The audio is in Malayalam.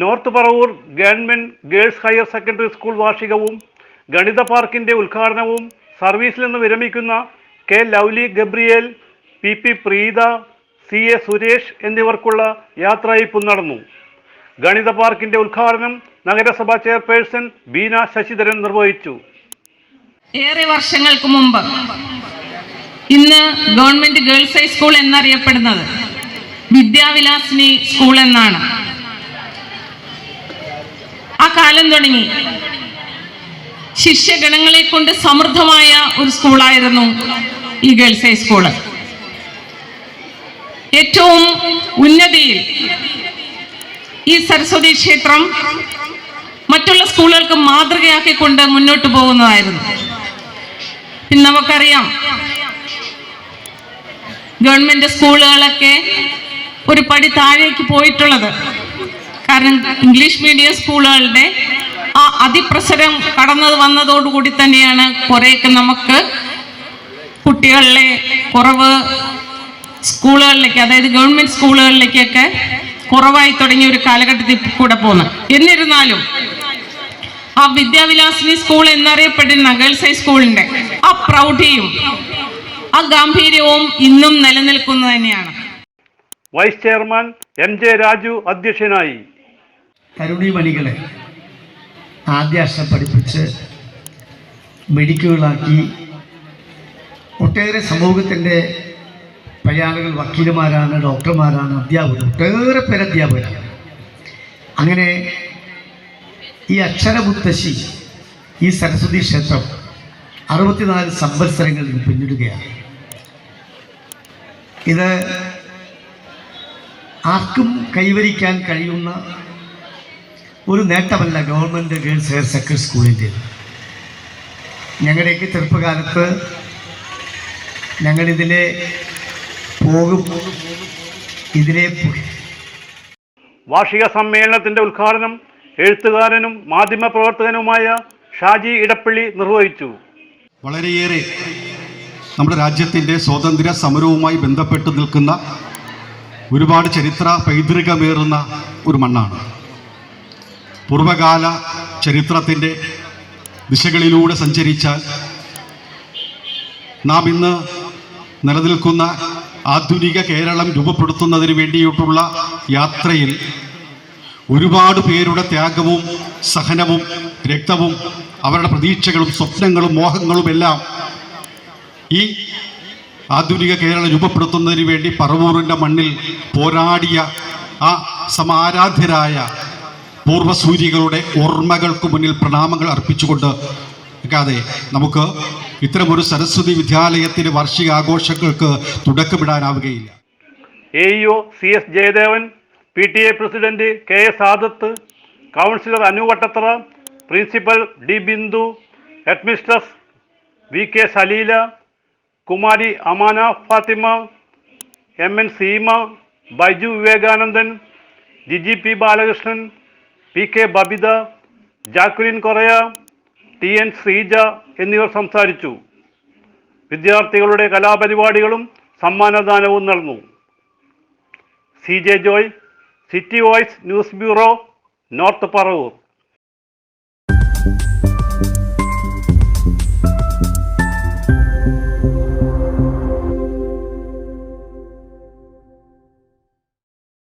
North Paravur government girls higher secondary school വാർഷികവും ഗണിത പാർക്കിന്റെ ഉദ്ഘാടനവും സർവീസിൽ നിന്ന് വിരമിക്കുന്ന K Lovely Gabriel P P Preetha C A Suresh എന്നിവർക്കുള്ള യാത്രയയപ്പും നടന്നു. ഗണിത പാർക്കിന്റെ ഉദ്ഘാടനം നഗരസഭാ ചെയർപേഴ്സൺ ബീന ശശിധരൻ നിർവഹിച്ചു. ഏറെ വർഷങ്ങൾക്ക് മുമ്പ് ഇന്ന് ഗവൺമെന്റ് ഗേൾസ് ഹൈസ്കൂൾ എന്നറിയപ്പെടുന്നത് വിദ്യാവിലാസിനി സ്കൂൾ എന്നാണ്. കാലം തുടങ്ങി. ശിഷ്യഗണങ്ങളെ കൊണ്ട് സമൃദ്ധമായ ഒരു സ്കൂളായിരുന്നു ഈ ഗേൾസ് ഹൈസ്കൂൾ ഏറ്റവും ഉന്നതിയിൽ ഈ സരസ്വതി ക്ഷേത്രം മറ്റുള്ള സ്കൂളുകൾക്ക് മാതൃകയാക്കിക്കൊണ്ട് മുന്നോട്ട് പോകുന്നതായിരുന്നു. പിന്നെ നമുക്കറിയാം ഗവൺമെന്റ് സ്കൂളുകളൊക്കെ ഒരു പടി താഴേക്ക് പോയിട്ടുള്ളത് കാരണം ഇംഗ്ലീഷ് മീഡിയം സ്കൂളുകളുടെ ആ അതിപ്രസരം കടന്നു വന്നതോടുകൂടി തന്നെയാണ് കുറേയൊക്കെ നമുക്ക് കുട്ടികളിലെ കുറവ് സ്കൂളുകളിലേക്ക് അതായത് ഗവൺമെന്റ് സ്കൂളുകളിലേക്കൊക്കെ കുറവായി തുടങ്ങിയ ഒരു കാലഘട്ടത്തിൽ കൂടെ പോകുന്നത് എന്നിരുന്നാലും ആ വിദ്യാവിലാസിനി സ്കൂൾ എന്നറിയപ്പെടുന്ന ഗേൾസ് ഹൈ സ്കൂളിന്റെ ആ പ്രൗഢിയും ആ ഗാംഭീര്യവും ഇന്നും നിലനിൽക്കുന്നത് തന്നെയാണ്. Vice chairman M J Raju അധ്യക്ഷനായി. കരുണിമണികളെ ആദ്യാക്ഷരം പഠിപ്പിച്ച് മെഡിക്കുകളാക്കി ഒട്ടേറെ സമൂഹത്തിന്റെ പയ്യാളുകൾ വക്കീലുമാരാണ് ഡോക്ടർമാരാണ് അധ്യാപകർ ഒട്ടേറെ പേര് അധ്യാപകരാണ്. അങ്ങനെ ഈ അക്ഷരമുത്തശ്ശി ഈ സരസ്വതി ക്ഷേത്രം അറുപത്തിനാല് സംവത്സരങ്ങളിൽ പിന്നിടുകയാണ്. ഇത് ആർക്കും കൈവരിക്കാൻ കഴിയുന്ന ഒരു നേട്ടമല്ല ഗവൺമെന്റ് ഗേൾസ് ഹയർ സെക്കൻഡറി സ്കൂളിന്റെ ഞങ്ങളുടെയൊക്കെ ചെറുപ്പകാലത്ത് ഞങ്ങളിതിലെ പോകും ഇതിലെ പോ- വാർഷിക സമ്മേളനത്തിന്റെ ഉദ്ഘാടനം എഴുത്തുകാരനും മാധ്യമപ്രവർത്തകനുമായ ഷാജി ഇടപ്പള്ളി നിർവഹിച്ചു. വളരെയേറെ നമ്മുടെ രാജ്യത്തിന്റെ സ്വാതന്ത്ര്യ സമരവുമായി ബന്ധപ്പെട്ട് നിൽക്കുന്ന ഒരുപാട് ചരിത്ര പൈതൃകമേറുന്ന ഒരു മണ്ണാണ്. പൂർവകാല ചരിത്രത്തിന്റെ ദിശകളിലൂടെ സഞ്ചരിച്ചാൽ നാം ഇന്ന് നിലനിൽക്കുന്ന ആധുനിക കേരളം രൂപപ്പെടുത്തുന്നതിന് വേണ്ടിയിട്ടുള്ള യാത്രയിൽ ഒരുപാട് പേരുടെ ത്യാഗവും സഹനവും രക്തവും അവരുടെ പ്രതീക്ഷകളും സ്വപ്നങ്ങളും മോഹങ്ങളുമെല്ലാം ഈ ആധുനിക കേരളം രൂപപ്പെടുത്തുന്നതിന് വേണ്ടി പറവൂറിന്റെ മണ്ണിൽ പോരാടിയ ആ സമാരാധ്യരായ പൂർവസൂരികളുടെ ഓർമ്മകൾക്ക് മുന്നിൽ പ്രണാമങ്ങൾ അർപ്പിച്ചുകൊണ്ട് നിൽക്കാതെ നമുക്ക് ഇത്തരമൊരു സരസ്വതി വിദ്യാലയത്തിന്റെ വാർഷികാഘോഷങ്ങൾക്ക് തുടക്കമിടാനാവുകയില്ല. A EO C S Jayadevan P T A president K S Adath councillor Anuvattathra principal D Bindu headmistress V K Saleela Kumari Amana Fathima M N Seema Baiju Vivekanandan Jiji P Balakrishnan P K Babitha Jacquin Correya T N Sreeja എന്നിവർ സംസാരിച്ചു. വിദ്യാർത്ഥികളുടെ കലാപരിപാടികളും സമ്മാനദാനവും നടന്നു C J Joy city voice news bureau north Paravur.